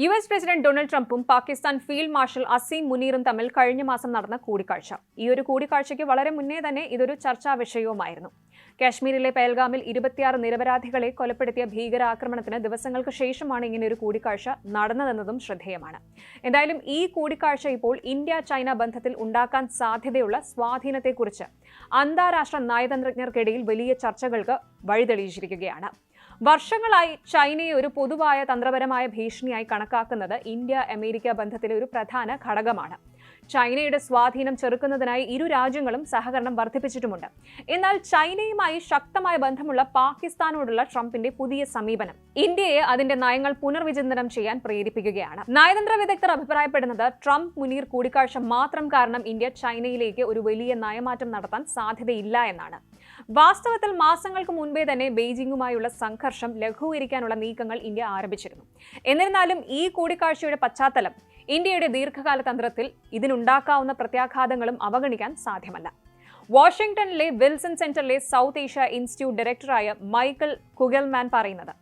U S president Donald ട്രംപും Pakistan field marshal Asim മുനീറും തമ്മിൽ കഴിഞ്ഞ മാസം നടന്ന കൂടിക്കാഴ്ച. ഈ ഒരു കൂടിക്കാഴ്ചയ്ക്ക് വളരെ മുന്നേ തന്നെ ഇതൊരു ചർച്ചാ വിഷയവുമായിരുന്നു. കാശ്മീരിലെ പേൽഗാമിൽ ഇരുപത്തിയാറ് നിരപരാധികളെ കൊലപ്പെടുത്തിയ ഭീകരാക്രമണത്തിന് ദിവസങ്ങൾക്ക് ശേഷമാണ് ഇങ്ങനെ ഒരു കൂടിക്കാഴ്ച നടന്നതെന്നതും ശ്രദ്ധേയമാണ്. എന്തായാലും ഈ കൂടിക്കാഴ്ച ഇപ്പോൾ ഇന്ത്യ ചൈന ബന്ധത്തിൽ ഉണ്ടാക്കാൻ സാധ്യതയുള്ള സ്വാധീനത്തെക്കുറിച്ച് അന്താരാഷ്ട്ര നയതന്ത്രജ്ഞർക്കിടയിൽ വലിയ ചർച്ചകൾക്ക് വഴിതെളിയിച്ചിരിക്കുകയാണ്. വർഷങ്ങളായി ചൈനയെ ഒരു പൊതുവായ തന്ത്രപരമായ ഭീഷണിയായി കണക്കാക്കുന്നത് ഇന്ത്യ അമേരിക്ക ബന്ധത്തിലെ ഒരു പ്രധാന ഘടകമാണ്. ചൈനയുടെ സ്വാധീനം ചെറുക്കുന്നതിനായി ഇരു രാജ്യങ്ങളും സഹകരണം വർദ്ധിപ്പിച്ചിട്ടുമുണ്ട്. എന്നാൽ ചൈനയുമായി ശക്തമായ ബന്ധമുള്ള പാകിസ്ഥാനോടുള്ള ട്രംപിന്റെ പുതിയ സമീപനം ഇന്ത്യയെ അതിന്റെ നയങ്ങൾ പുനർവിചിന്തനം ചെയ്യാൻ പ്രേരിപ്പിക്കുകയാണ്. നയതന്ത്ര വിദഗ്ധർ അഭിപ്രായപ്പെടുന്നത് ട്രംപ് മുനീർ കൂടിക്കാഴ്ച മാത്രം കാരണം ഇന്ത്യ ചൈനയിലേക്ക് ഒരു വലിയ നയമാറ്റം നടത്താൻ സാധ്യതയില്ല എന്നാണ്. വാസ്തവത്തിൽ മാസങ്ങൾക്ക് മുൻപേ തന്നെ ബെയ്ജിംഗുമായുള്ള സംഘർഷം ലഘൂകരിക്കാനുള്ള നീക്കങ്ങൾ ഇന്ത്യ ആരംഭിച്ചിരുന്നു. എന്നിരുന്നാലും ഈ കൂടിക്കാഴ്ചയുടെ പശ്ചാത്തലം ഇന്ത്യയുടെ ദീർഘകാല തന്ത്രത്തിൽ ഇതിനുണ്ടാക്കാവുന്ന പ്രത്യാഘാതങ്ങളും അവഗണിക്കാൻ സാധ്യമല്ല. വാഷിംഗ്ടണിലെ വിൽസൺ സെന്ററിലെ സൗത്ത് ഏഷ്യ ഇൻസ്റ്റിറ്റ്യൂട്ട് ഡയറക്ടറായ മൈക്കിൾ കുഗൽമാൻ പറയുന്നത്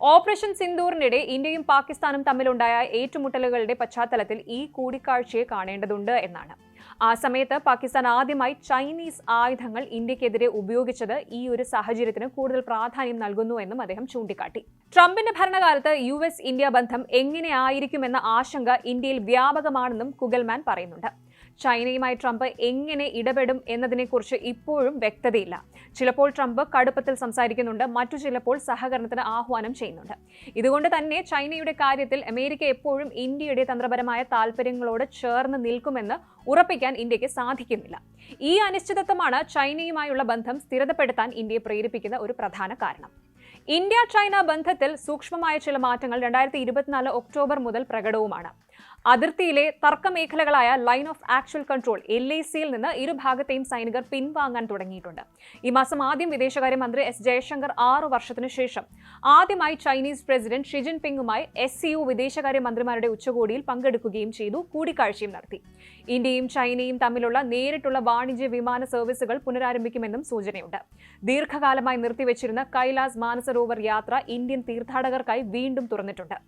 ഓപ്പറേഷൻ സിന്ദൂറിനിടെ ഇന്ത്യയും പാകിസ്ഥാനും തമ്മിലുണ്ടായ ഏറ്റുമുട്ടലുകളുടെ പശ്ചാത്തലത്തിൽ ഈ കൂടിക്കാഴ്ചയെ കാണേണ്ടതുണ്ട് എന്നാണ്. ആ സമയത്ത് പാകിസ്ഥാൻ ആദ്യമായി ചൈനീസ് ആയുധങ്ങൾ ഇന്ത്യക്കെതിരെ ഉപയോഗിച്ചത് ഈ ഒരു സാഹചര്യത്തിന് കൂടുതൽ പ്രാധാന്യം നൽകുന്നു എന്നും അദ്ദേഹം ചൂണ്ടിക്കാട്ടി. ട്രംപിന്റെ ഭരണകാലത്ത് യു എസ് ഇന്ത്യ ബന്ധം എങ്ങനെയായിരിക്കുമെന്ന ആശങ്ക ഇന്ത്യയിൽ വ്യാപകമാണെന്നും കുഗൽമാൻ പറയുന്നുണ്ട്. ചൈനയുമായി ട്രംപ് എങ്ങനെ ഇടപെടും എന്നതിനെക്കുറിച്ച് ഇപ്പോഴും വ്യക്തതയില്ല. ചിലപ്പോൾ ട്രംപ് കടുപ്പത്തിൽ സംസാരിക്കുന്നുണ്ട് മറ്റു ചിലപ്പോൾ സഹകരണത്തിന് ആഹ്വാനം ചെയ്യുന്നുണ്ട്. ഇതുകൊണ്ട് തന്നെ ചൈനയുടെ കാര്യത്തിൽ അമേരിക്ക എപ്പോഴും ഇന്ത്യയുടെ തന്ത്രപരമായ താൽപ്പര്യങ്ങളോട് ചേർന്ന് നിൽക്കുമെന്ന് ഉറപ്പിക്കാൻ ഇന്ത്യയ്ക്ക് സാധിക്കുന്നില്ല. ഈ അനിശ്ചിതത്വമാണ് ചൈനയുമായുള്ള ബന്ധം സ്ഥിരതപ്പെടുത്താൻ ഇന്ത്യയെ പ്രേരിപ്പിക്കുന്ന ഒരു പ്രധാന കാരണം. ഇന്ത്യ ചൈന ബന്ധത്തിൽ സൂക്ഷ്മമായ ചില മാറ്റങ്ങൾ രണ്ടായിരത്തി ഇരുപത്തിനാല് ഒക്ടോബർ മുതൽ പ്രകടവുമാണ്. അതിർത്തിയിലെ തർക്കമേഖലകളായ line of actual control L I സിയിൽ നിന്ന് ഇരുഭാഗത്തെയും സൈനികർ പിൻവാങ്ങാൻ തുടങ്ങിയിട്ടുണ്ട്. ഈ മാസം ആദ്യം വിദേശകാര്യമന്ത്രി എസ് ജയശങ്കർ ആറു വർഷത്തിനു ശേഷം ആദ്യമായി ചൈനീസ് പ്രസിഡന്റ് ഷി ജിൻപിങ്ങുമായി എസ് സി യു വിദേശകാര്യമന്ത്രിമാരുടെ ഉച്ചകോടിയിൽ പങ്കെടുക്കുകയും ചെയ്തു കൂടിക്കാഴ്ചയും നടത്തി. ഇന്ത്യയും ചൈനയും തമ്മിലുള്ള നേരിട്ടുള്ള വാണിജ്യ വിമാന സർവീസുകൾ പുനരാരംഭിക്കുമെന്നും സൂചനയുണ്ട്. ദീർഘകാലമായി നിർത്തിവച്ചിരുന്ന കൈലാസ് മാനസരോവർ യാത്ര ഇന്ത്യൻ തീർത്ഥാടകർക്കായി വീണ്ടും തുറന്നിട്ടുണ്ട്.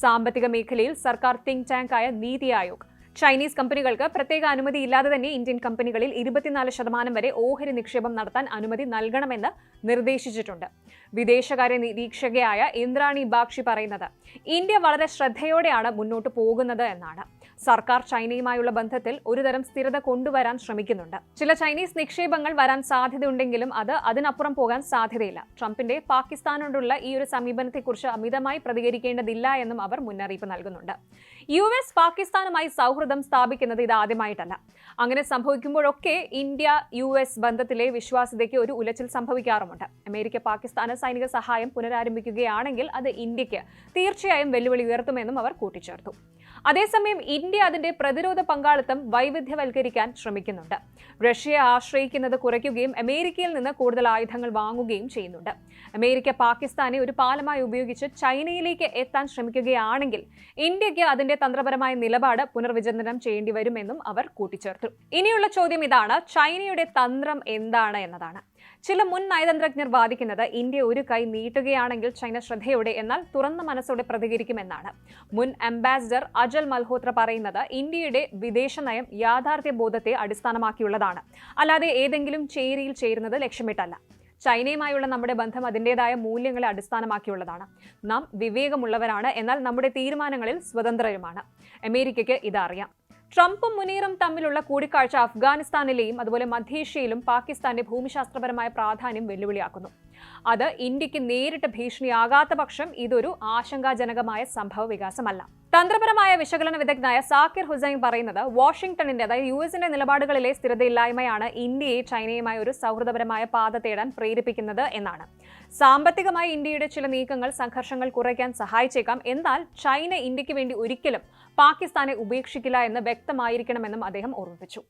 സാമ്പത്തിക മേഖലയിൽ സർക്കാർ തിങ്ക് ടാങ്കായ നീതി ആയോഗ്. ചൈനീസ് കമ്പനികൾക്ക് പ്രത്യേക അനുമതി ഇല്ലാതെ തന്നെ ഇന്ത്യൻ കമ്പനികളിൽ ഇരുപത്തിനാല് ശതമാനം വരെ ഓഹരി നിക്ഷേപം നടത്താൻ അനുമതി നൽകണമെന്ന് നിർദ്ദേശിച്ചിട്ടുണ്ട്. വിദേശകാര്യ നിരീക്ഷകയായ ഇന്ദ്രാണി ബാക്ഷി പറയുന്നത് ഇന്ത്യ വളരെ ശ്രദ്ധയോടെയാണ് മുന്നോട്ട് പോകുന്നത് എന്നാണ്. സർക്കാർ ചൈനയുമായുള്ള ബന്ധത്തിൽ ഒരുതരം സ്ഥിരത കൊണ്ടുവരാൻ ശ്രമിക്കുന്നുണ്ട്. ചില ചൈനീസ് നിക്ഷേപങ്ങൾ വരാൻ സാധ്യതയുണ്ടെങ്കിലും അത് അതിനപ്പുറം പോകാൻ സാധ്യതയില്ല. ട്രംപിന്റെ പാകിസ്ഥാനോടുള്ള ഈ ഒരു സമീപനത്തെക്കുറിച്ച് അമിതമായി പ്രതികരിക്കേണ്ടതില്ല എന്നും അവർ മുന്നറിയിപ്പ് നൽകുന്നുണ്ട്. യു എസ് പാകിസ്ഥാനുമായി സൗഹൃദം സ്ഥാപിക്കുന്നത് ഇത് ആദ്യമായിട്ടല്ല. അങ്ങനെ സംഭവിക്കുമ്പോഴൊക്കെ ഇന്ത്യ യു എസ് ബന്ധത്തിലെ വിശ്വാസ്യതയ്ക്ക് ഒരു ഉലച്ചിൽ സംഭവിക്കാറുമുണ്ട്. അമേരിക്ക പാകിസ്ഥാന് സൈനിക സഹായം പുനരാരംഭിക്കുകയാണെങ്കിൽ അത് ഇന്ത്യയ്ക്ക് തീർച്ചയായും വെല്ലുവിളി ഉയർത്തുമെന്നും അവർ കൂട്ടിച്ചേർത്തു. അതേസമയം ഇന്ത്യ അതിന്റെ പ്രതിരോധ പങ്കാളിത്തം വൈവിധ്യവൽക്കരിക്കാൻ ശ്രമിക്കുന്നുണ്ട്. റഷ്യയെ ആശ്രയിക്കുന്നത് കുറയ്ക്കുകയും അമേരിക്കയിൽ നിന്ന് കൂടുതൽ ആയുധങ്ങൾ വാങ്ങുകയും ചെയ്യുന്നുണ്ട്. അമേരിക്ക പാകിസ്ഥാനെ ഒരു പാലമായി ഉപയോഗിച്ച് ചൈനയിലേക്ക് എത്താൻ ശ്രമിക്കുകയാണെങ്കിൽ ഇന്ത്യയ്ക്ക് അതിന്റെ തന്ത്രപരമായ നിലപാട് പുനർവിചിന്തനം ചെയ്യേണ്ടി വരുമെന്നും അവർ കൂട്ടിച്ചേർത്തു. ഇനിയുള്ള ചോദ്യം ഇതാണ് ചൈനയുടെ തന്ത്രം എന്താണ് എന്നതാണ്. ചില മുൻ നയതന്ത്രജ്ഞർ വാദിക്കുന്നത് ഇന്ത്യ ഒരു കൈ നീട്ടുകയാണെങ്കിൽ ചൈന ശ്രദ്ധയോടെ എന്നാൽ തുറന്ന മനസ്സോടെ പ്രതികരിക്കുമെന്നാണ്. മുൻ അംബാസിഡർ അജൽ മൽഹോത്ര പറയുന്നത് ഇന്ത്യയുടെ വിദേശ നയം യാഥാർത്ഥ്യ ബോധത്തെ അടിസ്ഥാനമാക്കിയുള്ളതാണ്. അല്ലാതെ ഏതെങ്കിലും ചേരിയിൽ ചേരുന്നത് ലക്ഷ്യമിട്ടല്ല. ചൈനയുമായുള്ള നമ്മുടെ ബന്ധം അതിന്റെതായ മൂല്യങ്ങളെ അടിസ്ഥാനമാക്കിയുള്ളതാണ്. നാം വിവേകമുള്ളവരാണ് എന്നാൽ നമ്മുടെ തീരുമാനങ്ങളിൽ സ്വതന്ത്രരുമാണ്. അമേരിക്കയ്ക്ക് ഇതറിയാം. ട്രംപും മുനീറും തമ്മിലുള്ള കൂടിക്കാഴ്ച അഫ്ഗാനിസ്ഥാനിലെയും അതുപോലെ മധ്യേഷ്യയിലും പാകിസ്ഥാന്റെ ഭൂമിശാസ്ത്രപരമായ പ്രാധാന്യം വെല്ലുവിളിയാക്കുന്നു. അത് ഇന്ത്യയ്ക്ക് നേരിട്ട് ഭീഷണിയാകാത്ത പക്ഷം ഇതൊരു ആശങ്കാജനകമായ സംഭവ വികാസമല്ല. തന്ത്രപരമായ വിശകലന വിദഗ്ധനായ സാക്കിർ ഹുസൈൻ പറയുന്നത് വാഷിംഗ്ടണിന്റെ അതായത് യു എസിന്റെ നിലപാടുകളിലെ സ്ഥിരതയില്ലായ്മയാണ് ഇന്ത്യയെ ചൈനയുമായി ഒരു സൗഹൃദപരമായ പാത തേടാൻ പ്രേരിപ്പിക്കുന്നത് എന്നാണ്. സാമ്പത്തികമായി ഇന്ത്യയുടെ ചില നീക്കങ്ങൾ സംഘർഷങ്ങൾ കുറയ്ക്കാൻ സഹായിച്ചേക്കാം. എന്നാൽ ചൈന ഇന്ത്യയ്ക്ക് വേണ്ടി ഒരിക്കലും പാകിസ്ഥാനെ ഉപേക്ഷിക്കില്ല എന്ന് വ്യക്തമായിരിക്കണമെന്നും അദ്ദേഹം ഓർമ്മിപ്പിച്ചു.